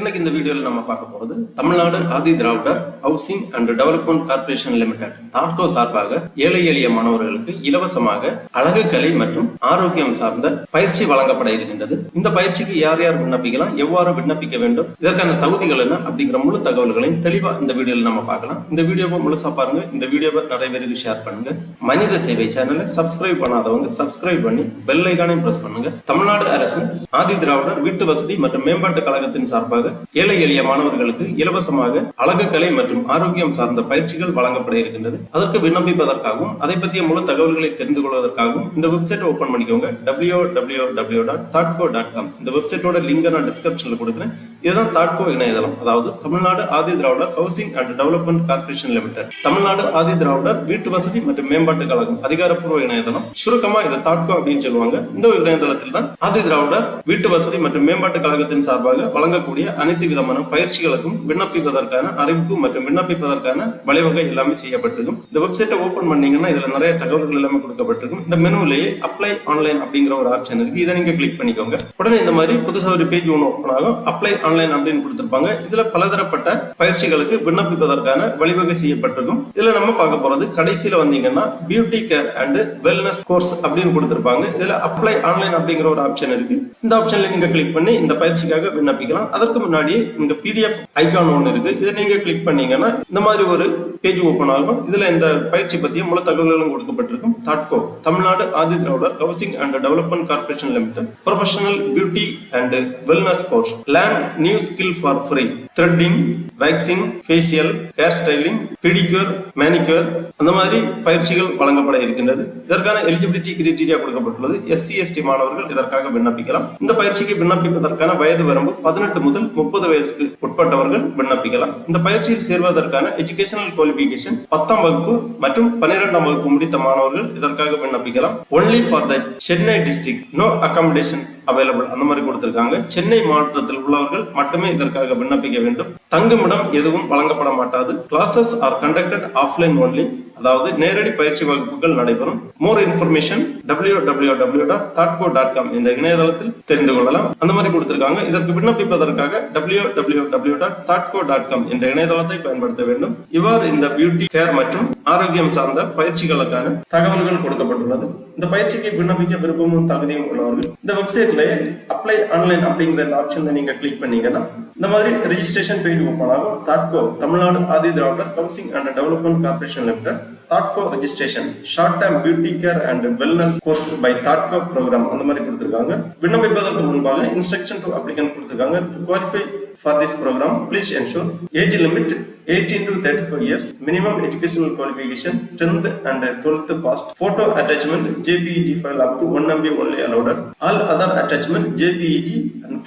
இன்னைக்கு இந்த வீடியோல நம்ம பார்க்க போறது Tamil Nadu Adi Dravidar housing and development corporation limited. தாட்கோ சார்பாக ஏழை எளிய மாணவர்களுக்கு இலவசமாக அழகு கலை மற்றும் ஆரோக்கியம் சார்ந்த பயிற்சி வழங்கப்பட இருக்கின்றது. இந்த பயிற்சிக்கு யார் யார் விண்ணப்பிக்கலாம் எவ்வாறு விண்ணப்பிக்க வேண்டும் இதற்கான தகுதிகள் என்ன அப்படிங்கிற முழு தகவல்களையும் தெளிவா இந்த வீடியோல நம்ம பார்க்கலாம். இந்த வீடியோவை முழுசா பாருங்க இந்த வீடியோவை நிறைய பேருக்கு ஷேர் பண்ணுங்க. மனித சேவை சேனலை சப்ஸ்கிரைப் பண்ணாதவங்க சப்ஸ்கிரைப் பண்ணி பெல் ஐக்கானையும் பிரஸ் பண்ணுங்க. தமிழ்நாடு அரசின் ஆதி திராவிடர் வீட்டு வசதி மற்றும் மேம்பாட்டு கழகத்தின் சார்பாக ஏழை எளிய மாணவர்களுக்கு இலவசமாக அழகு கலை மற்றும் ஆரோக்கியம் சார்ந்த பயிற்சிகள் வழங்கப்பட இருக்கின்றது. அதற்கு விண்ணப்பிப்பதற்காகவும் அதை பற்றிய முழு தகவல்களை தெரிந்து கொள்வதற்காகவும் இந்த வெப்சைட் ஓபன் பண்ணிக்கோங்க. டபிள்யூ டபிள்யூ டபிள்யூ டாட் தாட்கோ டாட் காம் இந்த வெப்சைட்டோட லிங்கை நான் டிஸ்கிரிப்ஷன்ல கொடுக்குறேன். இதுதான் தாட்கோ இணையதளம். அதாவது Tamil Nadu Adi Dravidar housing and development corporation limited Tamil Nadu Adi Dravidar வீட்டு வசதி மற்றும் மேம்பாட்டு கழகம். அதிகாரப்பூர்வ இணையதளம். சுருக்கமா இதை தாட்கோ அப்படின்னு சொல்லுவாங்க. இந்த இணையதளத்தில் தான் ஆதி திராவிடர் வீட்டு வசதி மற்றும் மேம்பாட்டு கழகத்தின் சார்பாக வழங்கக்கூடிய அனைத்து விதமான பயிற்சிகளுக்கும் விண்ணப்பிப்பதற்கான அறிவிப்பு மற்றும் விண்ணப்பிப்பதற்கான வழிவகை எல்லாமே செய்யப்பட்டிருக்கும். இந்த வெப்சைட்டை ஓபன் பண்ணீங்கன்னா இதுல நிறைய தகவல்கள் எல்லாமே கொடுக்கப்பட்டிருக்கும். இந்த மெனுவிலேயே அப்ளை ஆன்லைன் அப்படிங்கிற ஒரு ஆப்ஷன் இருக்கு. இதை நீங்க கிளிக் பண்ணிக்கோங்க. உடனே இந்த மாதிரி புதுசாக ஒரு பேஜ் ஒன்று ஓப்பன் ஆகும். அப்ளை ஆன்லைன் அப்படின்னு கொடுத்திருப்பாங்க. இதுல பலதரப்பட்ட பயிற்சிகளுக்கு விண்ணப்பிப்பதற்கான வழிவகை செய்யப்பட்டிருக்கும். இதுல நம்ம பார்க்க போறது கடைசியில வந்தீங்கன்னா beauty care and wellness course அப்படின்னு கொடுத்திருப்பாங்க. இதுல அப்ளை ஆன்லைன் அப்படிங்கிற ஒரு ஆப்ஷன் இருக்கு. இந்த ஆப்ஷன்ல நீங்க கிளிக் பண்ணி இந்த பயிற்சிக்காக விண்ணப்பிக்கலாம். அதற்கு முன்னாடி இந்த பிடிஎஃப் ஐகான் ஒன்று இருக்கு. இதை நீங்க கிளிக் பண்ணீங்கன்னா இந்த மாதிரி ஒரு பேஜ் ஓபன் ஆகும். இதுல இந்த பயிற்சி பத்திய முழு தகவல்களும் கொடுக்கப்பட்டிருக்கும். தாட்கோ Tamil Nadu Adi Dravidar housing and development corporation limited professional beauty and wellness course learn new skill for free threading waxing facial hair styling pedicure manicure அந்த மாதிரி பயிற்சிகள் வழங்கப்பட இருக்கின்றது. இதற்கான எலிஜிபிலிட்டி கிரைட்டீரியா கொடுக்கப்பட்டுள்ளது. எஸ்சி எஸ்டி மாணவர்கள் இதற்காக விண்ணப்பிக்கலாம். இந்த பயிற்சிக்கு விண்ணப்பிப்பதற்கான வயது வரம்பு பதினெட்டு முதல் முப்பது வயதிற்கு உட்பட்டவர்கள் விண்ணப்பிக்கலாம். இந்த பயிற்சியில் சேர்வதற்கான எஜுகேஷனல் குவாலிபிகேஷன் பத்தாம் வகுப்பு மற்றும் பன்னிரெண்டாம் வகுப்பு முடித்த மாணவர்கள் இதற்காக விண்ணப்பிக்கலாம். Only for the Chennai district no accommodation available அந்த மாதிரி கொடுத்திருக்காங்க. சென்னை மாவட்டத்தில் உள்ளவர்கள் மட்டுமே இதற்காக விண்ணப்பிக்க வேண்டும். தங்குமிடம் எதுவும் வழங்கப்பட மாட்டாது. Classes are conducted offline only அதாவது நேரடி பயிற்சி வகுப்புகள் நடைபெறும். More information W W W dot தாட்கோ dot com என்ற இணையதளத்தில் தெரிந்து கொள்ளலாம். அந்த மாதிரி கொடுத்திருக்காங்க. இதற்கு விண்ணப்பிப்பதற்காக டபிள்யூ டபிள்யூ டபிள்யூ டாட் தாட்கோ டாட் காம் என்ற இணையதளத்தை பயன்படுத்த வேண்டும். இவ்வாறு இந்த பியூட்டி கேர் மற்றும் ஆரோக்கியம் சார்ந்த பயிற்சிகளுக்கான தகவல்கள் கொடுக்கப்பட்டுள்ளது. இந்த பயிற்சிக்கு விண்ணப்பிக்க விருப்பமும் தகுதியும் உள்ளவர்கள் இந்த வெப்சைட் வெப்சைட்ல அப்ளை ஆன்லைன் அப்படிங்கிற இந்த ஆப்ஷன்ல நீங்க கிளிக் பண்ணீங்கன்னா இந்த மாதிரி ரெஜிஸ்ட்ரேஷன் பேஜ் ஓப்பன் ஆகும் தாட்கோ Tamil Nadu Adi Dravidar housing and development corporation limited தாட்கோ registration short term beauty care and wellness course by தாட்கோ program அந்த மாதிரி கொடுத்துருக்காங்க. விண்ணப்பிப்பதற்கு முன்பாக இன்ஸ்ட்ரக்ஷன் டு அப்ளிகன் கொடுத்துருக்காங்க. To qualify for this program please ensure age limit eighteen to thirty five years minimum educational qualification tenth and twelfth past photo attachment JPEG file up to one MP only allotted all other attachment JPEG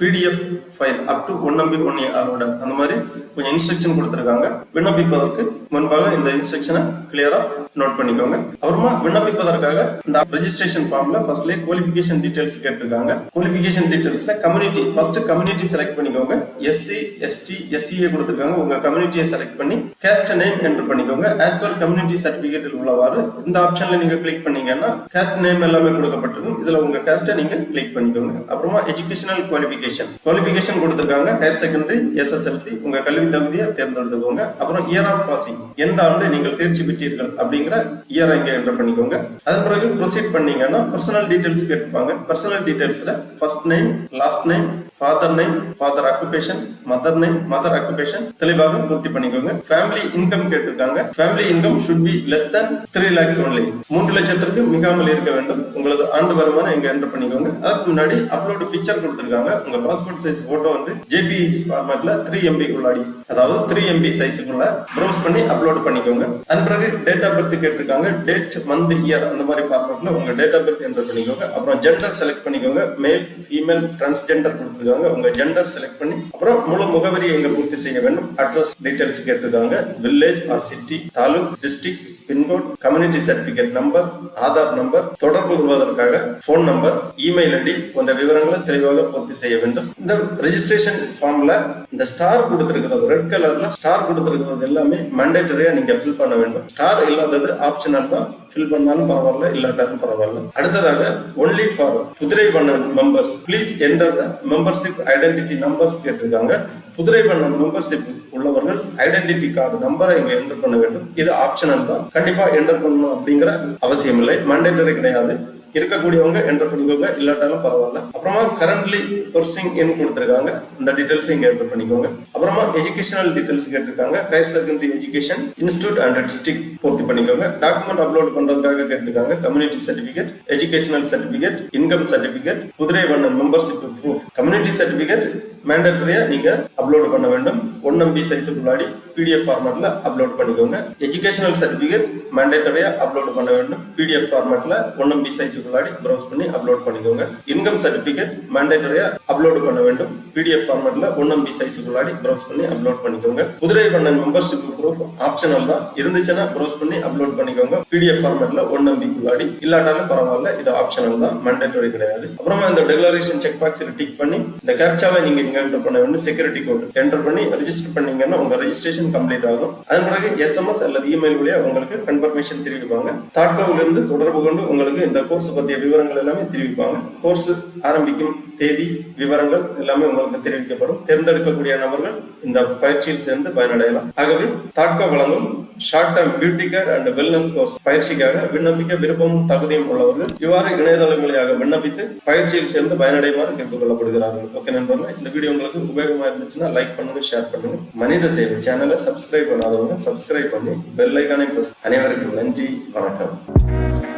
PDF file up to one MB one allowed அந்த மாதிரி கொஞ்சம் instruction கொடுத்துருக்காங்க. விண்ணப்பிப்பதற்கு முன்பாக இந்த இன்ஸ்ட்ரக்ஷனை கிளியரா note பண்ணிக்கோங்க. அப்புறமா விண்ணப்பிப்பதற்காக இந்த ரெஜிஸ்ட்ரேஷன் ஃபார்ம்ல ஃபர்ஸ்ட்லயே குவாலிஃபிகேஷன் டீடைல்ஸ் கேட்டிருக்காங்க. குவாலிஃபிகேஷன் டீடைல்ஸ்ல கம்யூனிட்டி ஃபர்ஸ்ட் கம்யூனிட்டி செலக்ட் பண்ணிக்கோங்க. எஸ்சி எஸ்டி எஸ்சிஏ கொடுத்துருக்காங்க. உங்க கம்யூனிட்டியை செலக்ட் பண்ணி கேஸ்ட் நேம் என்டர் பண்ணிக்கோங்க. ஆஸ் பர் கம்யூனிட்டி சர்டிபிகேட்டில் உள்ளவாறு இந்த ஆப்ஷன்ல நீங்க கிளிக் பண்ணீங்கன்னா கேஸ்ட் நேம் எல்லாமே கொடுக்கப்பட்டிருக்கும். இதுல உங்க கேஸ்ட்டை நீங்க கிளிக் பண்ணிக்கோங்க. அப்புறமா எஜுகேஷனல் குவாலிஃபிகேஷன் குவாலிஃபிகேஷன் கொடுத்துருக்காங்க. ஹையர் செகண்டரி எஸ்எஸ்எல்சி உங்க கல்வி தகுதியை தேர்ந்தெடுத்துக்கோங்க. அப்புறம் இயர் ஆஃப் பாசிங் எந்த ஆண்டு நீங்கள் தேர்ச்சி பெற்றீர்கள் அப்படிங்கிற இயர் இங்க என்டர் பண்ணிக்கோங்க. அதன் பிறகு ப்ரொசீட் பண்ணீங்கன்னா பர்சனல் டீடைல்ஸ் கேட்டுப்பாங்க personal டீடைல்ஸ்ல first name last name father name father occupation mother name mother occupation தெளிவாக பூர்த்தி பண்ணிக்கோங்க. ஃபேமிலி இன்கம் கேட்டிருக்காங்க. Family income should be less than three lakhs only மூன்று லட்சத்திற்கு மிகாமல் இருக்க வேண்டும். உங்களது ஆண்டு வருமானம் இங்க என்டர் பண்ணிக்கோங்க. அதுக்கு முன்னாடி அப்லோடு பிக்சர் கொடுத்திருக்காங்க. உங்க பாஸ்போர்ட் சைஸ் போட்டோ வந்து ஜேபிஇஜி ஃபார்மேட்ல த்ரீ எம்பி உள்ளாடி அதாவது த்ரீ எம்பி சைஸுக்குள்ள ப்ரௌஸ் பண்ணி அப்லோட் பண்ணிக்கோங்க. அதன் பிறகு டேட் ஆஃப் பர்த் கேட்டிருக்காங்க. டேட் மந்த் இயர் அந்த மாதிரி ஃபார்மேட்ல உங்க டேட் ஆஃப் பர்த் என்டர் பண்ணிக்கோங்க. அப்புறம் ஜெண்டர் செலக்ட் பண்ணிக்கோங்க. மேல் ஃபீமேல் டிரான்ஸ்ஜெண்டர் கொடுத்துருக்காங்க. உங்க ஜெண்டர் செலக்ட் பண்ணி அப்புறம் முழு முகவரியை எங்க பூர்த்தி செய்ய வேண்டும்? அட்ரஸ் டீடைல்ஸ் கேட்டிருக்காங்க. Village or city taluk district pincode community certificate number Aadhaar number தொடர்பு கொள்வதற்காக போன் நம்பர் இமெயில் ஐடி போன்ற விவரங்களை தெளிவாக பூர்த்தி செய்ய வேண்டும். இந்த ரெஜிஸ்ட்ரேஷன் ஃபார்ம்ல இந்த ஸ்டார் கொடுத்திருக்கிறது ரெட் கலர்ல ஸ்டார் கொடுத்திருக்கிறது எல்லாமே மேண்டேட்டரியா நீங்க ஃபில் பண்ண வேண்டும். ஸ்டார் இல்லாதது ஆப்ஷனல் தான். ஃபில் பண்ணாலும் பரவாயில்ல இல்லாட்டாலும் பரவாயில்ல. அடுத்ததாக ஒன்லி ஃபார் குதிரை வண்ணன் members please enter the membership identity numbers கேட்டிருக்காங்க. குதிரை வண்ணம் மெம்பர்ஷிப் உள்ளவர்கள் ஐடென்டிட்டி கார்டு நம்பரை இங்க என்டர் பண்ண வேண்டும். இது ஆப்ஷனல் தான் கண்டிப்பா என்டர் பண்ணணும் அப்படிங்கிற அவசியம் இல்லை. மண்டேட்டரி கிடையாது. இருக்கக்கூடியவங்க என்டர் பண்ணிக்கோங்க. இல்லாட்டாலும் பரவாயில்ல. அப்புறமா கரண்ட்லி பர்சிங் எண் கொடுத்துருக்காங்க. இந்த டீடைல்ஸ் இங்க என்டர் பண்ணிக்கோங்க. அப்புறமா எஜுகேஷனல் டீடைல்ஸ் கேட்டிருக்காங்க. Higher secondary education institute and district பூர்த்தி பண்ணிக்கோங்க. டாக்குமெண்ட் அப்லோட் பண்றதுக்காக கேட்டிருக்காங்க. Community certificate educational certificate income certificate குதிரை வண்ணன் மெம்பர்ஷிப் ப்ரூஃப் கம்யூனிட்டி சர்டிபிகேட் மேண்டட்டரியா நீங்க அப்லோடு பண்ண வேண்டும். ஒன் எம்பி சைஸுக்குள்ளாடி பிடிஎஃப் ஃபார்மேட்ல அப்லோட் பண்ணிக்கோங்க. எஜுகேஷனல் சர்டிபிகேட் மேண்டட்டரியா அப்லோட் பண்ண வேண்டும். பிடிஎஃப் ஃபார்மேட்ல ஒன் எம்பி சைஸுக்குள்ளாடி ப்ரௌஸ் பண்ணி அப்லோட் பண்ணிக்கோங்க. இன்கம் சர்டிபிகேட் மேண்டட்டரியா அப்லோடு பண்ண வேண்டும். பிடிஎஃப் ஃபார்மேட்ல ஒன் எம்பி சைஸுக்குள்ளாடி ப்ரௌஸ் பண்ணி அப்லோட் பண்ணிக்கோங்க. குதிரை பண்ண மெம்பர்ஷிப் ப்ரூஃப் ஆப்ஷனல் தான். இருந்துச்சுன்னா ப்ரௌஸ் பண்ணி அப்லோட் பண்ணிக்கோங்க. பிடிஎஃப் ஃபார்மேட்ல ஒன் எம்பிக்குள்ளாடி இல்லாட்டாலும் பரவாயில்ல இது ஆப்ஷனல் தான். மேண்டட்டரி கிடையாது. அப்புறமா இந்த டெக்ளரேஷன் செக் பாக்ஸ் டிக் பண்ணி இந்த கேப்சாவை நீங்க என்டர் பண்ண வேண்டும் செக்யூரிட்டி கோட் என்டர் பண்ணி ரெஜிஸ்டர் பண்ணீங்கன்னா உங்க ரெஜிஸ்ட்ரேஷன் கம்ப்ளீட் ஆகும். அதன் பிறகு எஸ்எம்எஸ் அல்லது இமெயில் வழியா உங்களுக்கு கன்ஃபர்மேஷன் தெரிவிப்பாங்க. தாட்கோவில் இருந்து தொடர்பு கொண்டு உங்களுக்கு இந்த கோர்ஸ் பற்றிய விவரங்கள் எல்லாமே தெரிவிப்பாங்க. கோர்ஸ் ஆரம்பிக்கும் தேதி விவரங்கள் எல்லாமே உங்களுக்கு தெரிவிக்கப்படும். தேர்ந்தெடுக்கக்கூடிய நபர்கள் இந்த பயிற்சியில் சேர்ந்து பயனடையலாம். ஆகவே தாட்கோ வழங்கும் short term beauty care and wellness course பயிற்சிக்காக விண்ணப்பிக்க விருப்பமும் தகுதியும் உள்ளவர்கள் இவ்வாறு இணையதளம் வழியாக விண்ணப்பித்து பயிற்சியில் சேர்ந்து பயனடைமாறு கேட்டுக் கொள்ளப்படுகிறார்கள் ஓகே நண்பர்களே இந்த வீடியோ உங்களுக்கு உபயோகமா இருந்துச்சுன்னா லைக் பண்ணுங்க ஷேர் பண்ணுங்க. மனித சேவை சேனலை சப்ஸ்கிரைப் பண்ணாதவங்க சப்ஸ்கிரைப் பண்ணி பெல் ஐக்கானை அனைவருக்கும் நன்றி வணக்கம்.